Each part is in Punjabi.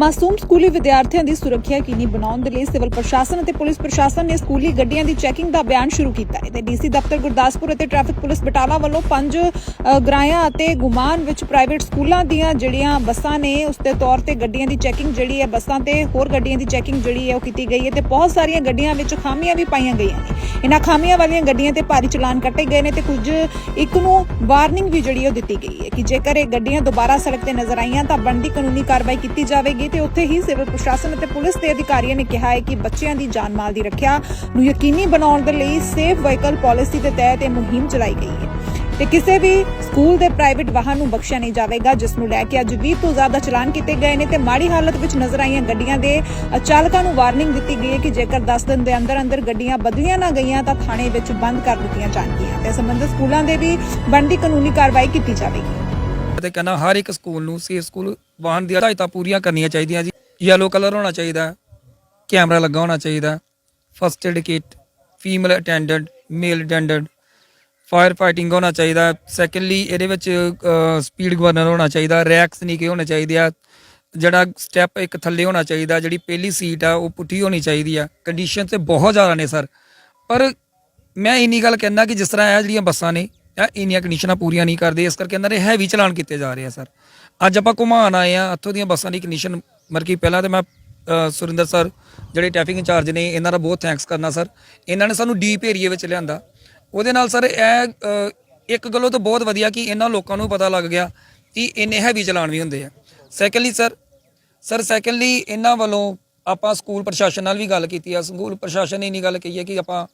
ਮਾਸੂਮ ਸਕੂਲੀ ਵਿਦਿਆਰਥੀਆਂ ਦੀ ਸੁਰੱਖਿਆ ਯਕੀਨੀ ਬਣਾਉਣ ਦੇ ਲਈ ਸਿਵਲ ਪ੍ਰਸ਼ਾਸਨ ਅਤੇ ਪੁਲਿਸ ਪ੍ਰਸ਼ਾਸਨ ਨੇ ਸਕੂਲੀ ਗੱਡੀਆਂ ਦੀ ਚੈਕਿੰਗ ਦਾ ਅਭਿਆਨ ਸ਼ੁਰੂ ਕੀਤਾ। ਹੈ ਤੇ ਡੀਸੀ ਦਫ਼ਤਰ ਗੁਰਦਾਸਪੁਰ ਅਤੇ ਟ੍ਰੈਫਿਕ ਪੁਲਿਸ ਬਟਾਲਾ ਵੱਲੋਂ ਪੰਜ ਗਰਾਇਆਂ ਅਤੇ ਗੁਮਾਨ ਵਿੱਚ ਪ੍ਰਾਈਵੇਟ ਸਕੂਲਾਂ ਦੀਆਂ ਜਿਹੜੀਆਂ ਬੱਸਾਂ ਨੇ, ਉਸ ਦੇ ਤੌਰ ਤੇ ਗੱਡੀਆਂ ਦੀ ਚੈਕਿੰਗ ਜਿਹੜੀ ਹੈ, ਬੱਸਾਂ ਤੇ ਹੋਰ ਗੱਡੀਆਂ ਦੀ ਚੈਕਿੰਗ ਜਿਹੜੀ ਹੈ, ਉਹ ਕੀਤੀ ਗਈ ਹੈ ਤੇ ਬਹੁਤ ਸਾਰੀਆਂ ਗੱਡੀਆਂ ਵਿੱਚ ਖਾਮੀਆਂ ਵੀ ਪਾਈਆਂ ਗਈਆਂ ਨੇ। ਇਹਨਾਂ ਖਾਮੀਆਂ ਵਾਲੀਆਂ ਗੱਡੀਆਂ ਤੇ ਭਾਰੀ ਚਲਾਨ ਕੱਟੇ ਗਏ ਨੇ ਤੇ ਕੁਝ ਇੱਕ ਨੂੰ ਵਾਰਨਿੰਗ ਵੀ ਜਿਹੜੀ ਉਹ ਦਿੱਤੀ ਗਈ ਹੈ ਕਿ ਜੇਕਰ ਇਹ ਗੱਡੀਆਂ ਦੁਬਾਰਾ ਸੜਕ ਤੇ ਨਜ਼ਰ ਆਈਆਂ ਤਾਂ ਬਣਦੀ ਕਾਨੂੰਨੀ ਕਾਰਵਾਈ ਕੀਤੀ ਜਾਵੇਗੀ ਤੇ ਉੱਥੇ ਹੀ ਸਿਵਲ ਪ੍ਰਸ਼ਾਸਨ ਅਤੇ ਪੁਲਿਸ ਦੇ ਅਧਿਕਾਰੀਆਂ ਨੇ ਕਿਹਾ ਹੈ ਕਿ ਬੱਚਿਆਂ ਦੀ ਜਾਨ ਮਾਲ ਦੀ ਰੱਖਿਆ ਨੂੰ ਯਕੀਨੀ ਬਣਾਉਣ ਦੇ ਲਈ ਸੇਫ ਵਹੀਕਲ ਪਾਲਿਸੀ ਦੇ ਤਹਿਤ ਇਹ ਮੁਹਿੰਮ ਚਲਾਈ ਗਈ ਹੈ। ਤੇ ਕਿਸੇ ਵੀ ਸਕੂਲ ਦੇ ਪ੍ਰਾਈਵੇਟ ਵਾਹਨ ਨੂੰ ਬਖਸ਼ਿਆ ਨਹੀਂ ਜਾਵੇਗਾ, ਜਿਸ ਨੂੰ ਲੈ ਕੇ ਅੱਜ 20 ਤੋਂ ਜ਼ਿਆਦਾ ਚਲਾਨ ਕੀਤੇ ਗਏ ਨੇ ਤੇ ਮਾੜੀ ਹਾਲਤ ਵਿੱਚ ਨਜ਼ਰ ਆਈਆਂ ਗੱਡੀਆਂ ਦੇ ਚਾਲਕਾਂ ਨੂੰ ਵਾਰਨਿੰਗ ਦਿੱਤੀ ਗਈ ਹੈ ਕਿ ਜੇਕਰ 10 ਦਿਨ ਦੇ ਅੰਦਰ ਅੰਦਰ ਗੱਡੀਆਂ ਬਦਲੀਆਂ ਨਾ ਗਈਆਂ ਤਾਂ ਥਾਣੇ ਵਿੱਚ ਬੰਦ ਕਰ ਦਿੱਤੀਆਂ ਜਾਣਗੀਆਂ। ਤੇ ਸੰਬੰਧਿਤ ਸਕੂਲਾਂ ਦੇ ਵੀ ਬਣਦੀ ਕਾਨੂੰਨੀ ਕਾਰਵਾਈ ਕੀਤੀ ਜਾਵੇਗੀ। ਤੇ ਕਹਿੰਦਾ ਹਰ ਇੱਕ ਸਕੂਲ ਨੂੰ ਸੇਫ ਸਕੂਲ ਵਾਹਨ ਦੀਆਂ ਹਦਾਇਤਾਂ ਪੂਰੀਆਂ ਕਰਨੀਆਂ ਚਾਹੀਦੀਆਂ ਜੀ। ਯੈਲੋ ਕਲਰ ਹੋਣਾ ਚਾਹੀਦਾ ਕੈਮਰਾ ਲੱਗਾ ਹੋਣਾ ਚਾਹੀਦਾ first aid kit female attendant male attendant fire fighting ਹੋਣਾ ਚਾਹੀਦਾ ਸੈਕੰਡਲੀ ਇਹਦੇ ਵਿੱਚ ਸਪੀਡ ਗਵਰਨਰ ਹੋਣਾ ਚਾਹੀਦਾ ਰੈਕਸ ਨਹੀਂ ਕਿ ਹੋਣੇ ਚਾਹੀਦੇ ਆ, ਜਿਹੜਾ ਸਟੈਪ ਇੱਕ ਥੱਲੇ ਹੋਣਾ ਚਾਹੀਦਾ, ਜਿਹੜੀ ਪਹਿਲੀ ਸੀਟ ਆ, ਉਹ ਪੁੱਠੀ ਹੋਣੀ ਚਾਹੀਦੀ ਆ। ਕੰਡੀਸ਼ਨ ਤੇ ਬਹੁਤ ਜ਼ਿਆਦਾ ਨੇ ਸਰ ਪਰ ਮੈਂ ਇੰਨੀ ਗੱਲ ਕਹਿੰਦਾ ਕਿ ਜਿਸ ਤਰ੍ਹਾਂ ਇਹ ਜਿਹੜੀਆਂ ਬੱਸਾਂ ਨੇ ਇੰਨੀਆਂ ਕੰਡੀਸ਼ਨਾਂ ਪੂਰੀਆਂ ਨਹੀਂ ਕਰਦੇ, ਇਸ ਕਰਕੇ ਇਹਨਾਂ ਦੇ ਹੈਵੀ ਚਲਾਨ ਕੀਤੇ ਜਾ ਰਹੇ ਆ, ਸਰ। ਅੱਜ ਆਪਾਂ ਘੁਮਾਣ ਆਏ ਆ, ਇੱਥੋਂ ਦੀਆਂ ਬੱਸਾਂ ਦੀ ਕੰਡੀਸ਼ਨ ਮਰਕੀ ਪਹਿਲਾਂ ਤੇ ਮੈਂ ਸੁਰਿੰਦਰ ਸਰ ਜਿਹੜੇ ਟ੍ਰੈਫਿਕ ਇੰਚਾਰਜ ਨੇ, ਇਹਨਾਂ ਦਾ ਬਹੁਤ ਥੈਂਕਸ ਕਰਨਾ, ਸਰ। ਇਹਨਾਂ ਨੇ ਸਾਨੂੰ ਡੀਪ ਏਰੀਏ ਵਿੱਚ ਲਿਆਂਦਾ। ਉਹਦੇ ਨਾਲ ਸਰ ਇਹ ਇੱਕ ਗੱਲੋਂ ਤਾਂ ਬਹੁਤ ਵਧੀਆ ਕਿ ਇਹਨਾਂ ਲੋਕਾਂ ਨੂੰ ਪਤਾ ਲੱਗ ਗਿਆ ਕਿ ਇੰਨੇ ਹੈਵੀ ਚਲਾਨ ਵੀ ਹੁੰਦੇ ਆ। ਸੈਕੰਡਲੀ ਸਰ ਸਰ ਸੈਕੰਡਲੀ ਇਹਨਾਂ ਵੱਲੋਂ ਆਪਾਂ ਸਕੂਲ ਪ੍ਰਸ਼ਾਸਨ ਨਾਲ ਵੀ ਗੱਲ ਕੀਤੀ ਆ। ਸਕੂਲ ਪ੍ਰਸ਼ਾਸਨ ਨੇ ਇੰਨੀ ਗੱਲ ਕਹੀ ਹੈ ਕਿ ਆਪਾਂ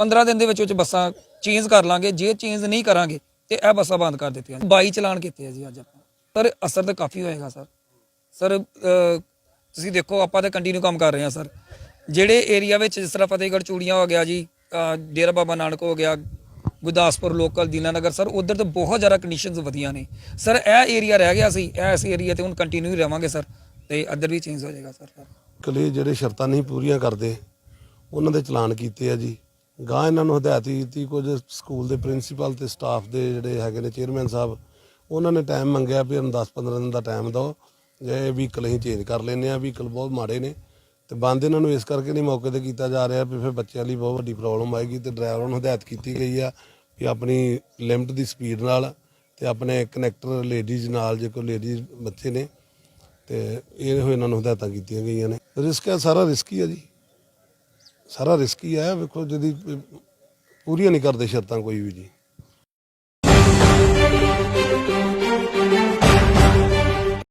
15 ਦਿਨ ਦੇ ਵਿੱਚ ਵਿੱਚ ਬੱਸਾਂ ਚੇਂਜ ਕਰ ਲਾਂਗੇ, ਜੇ ਚੇਂਜ ਨਹੀਂ ਕਰਾਂਗੇ ਤੇ ਇਹ ਬੱਸਾਂ ਬੰਦ ਕਰ ਦਿੱਤੀਆਂ 22 ਚਲਾਨ ਕੀਤੇ ਆ ਜੀ ਅੱਜ ਆਪਾਂ। ਪਰ ਅਸਰ ਤਾਂ ਕਾਫੀ ਹੋਏਗਾ, ਸਰ। ਸਰ ਤੁਸੀਂ ਦੇਖੋ, ਆਪਾਂ ਤਾਂ ਕੰਟੀਨਿਊ ਕੰਮ ਕਰ ਰਹੇ ਹਾਂ, ਸਰ। ਜਿਹੜੇ ਏਰੀਆ ਵਿੱਚ ਜਿਸ ਤਰ੍ਹਾਂ ਫਤਿਹਗੜ੍ਹ ਚੂੜੀਆਂ ਹੋ ਗਿਆ ਜੀ ਡੇਰਾ ਬਾਬਾ ਨਾਨਕ ਹੋ ਗਿਆ, ਗੁਰਦਾਸਪੁਰ ਲੋਕਲ ਦੀਨਾਨਗਰ ਸਰ, ਉਧਰ ਤਾਂ ਬਹੁਤ ਜ਼ਿਆਦਾ ਕੰਡੀਸ਼ਨਸ ਵਧੀਆ ਨੇ। ਸਰ, ਇਹ ਏਰੀਆ ਰਹਿ ਗਿਆ ਸੀ, ਇਹ ਇਸ ਏਰੀਆ ਤੇ ਹੁਣ ਕੰਟੀਨਿਊ ਹੀ ਰਵਾਂਗੇ, ਸਰ। ਤੇ ਅਦਰ ਵੀ ਚੇਂਜ ਹੋ ਜਾਏਗਾ, ਸਰ। ਕਲੇ ਜਿਹੜੇ ਸ਼ਰਤਾਂ ਨਹੀਂ ਪੂਰੀਆਂ ਕਰਦੇ, ਉਹਨਾਂ ਦੇ ਚਲਾਨ ਕੀਤੇ ਆ ਜੀ। ਗਾਂ ਇਹਨਾਂ ਨੂੰ ਹਦਾਇਤ ਦਿੱਤੀ ਕੁਝ ਸਕੂਲ ਦੇ ਪ੍ਰਿੰਸੀਪਲ ਤੇ ਸਟਾਫ ਦੇ ਜਿਹੜੇ ਹੈਗੇ ਨੇ ਚੇਅਰਮੈਨ ਸਾਹਿਬ, ਉਹਨਾਂ ਨੇ ਟਾਈਮ ਮੰਗਿਆ ਵੀ ਸਾਨੂੰ 10-15 ਦਿਨ ਦਾ ਟਾਈਮ ਦਿਓ, ਜੇ ਵਹੀਕਲ ਅਸੀਂ ਚੇਂਜ ਕਰ ਲੈਨੇ ਆ ਵਹੀਕਲ ਬਹੁਤ ਮਾੜੇ ਨੇ ਤੇ ਬੰਦ ਇਹਨਾਂ ਨੂੰ ਇਸ ਕਰਕੇ ਨਹੀਂ ਮੌਕੇ ਤੇ ਕੀਤਾ ਜਾ ਰਿਹਾ ਵੀ ਫਿਰ ਬੱਚਿਆਂ ਲਈ ਬਹੁਤ ਵੱਡੀ ਪ੍ਰੋਬਲਮ ਆਏਗੀ ਤੇ ਡਰਾਈਵਰਾਂ ਨੂੰ ਹਦਾਇਤ ਕੀਤੀ ਗਈ ਆ ਵੀ ਆਪਣੀ ਲਿਮਟ ਦੀ ਸਪੀਡ ਨਾਲ ਤੇ ਆਪਣੇ ਕਨੈਕਟਰ ਲੇਡੀਜ਼ ਨਾਲ, ਜੇ ਕੋਈ ਲੇਡੀਜ਼ ਬੱਚੇ ਨੇ ਤੇ ਇਹ ਇਹਨਾਂ ਨੂੰ ਹਦਾਇਤਾਂ ਕੀਤੀਆਂ ਗਈਆਂ ਨੇ। ਰਿਸਕ ਹੈ ਸਾਰਾ ਰਿਸਕ ਹੀ ਆ ਜੀ। ਸਾਰਾ ਰਿਸਕੀ ਹੈ ਵੇਖੋ ਜਿਹਦੀ ਪੂਰੀਆਂ ਨਹੀਂ ਕਰਦੇ ਸ਼ਰਤਾਂ ਕੋਈ ਵੀ ਜੀ।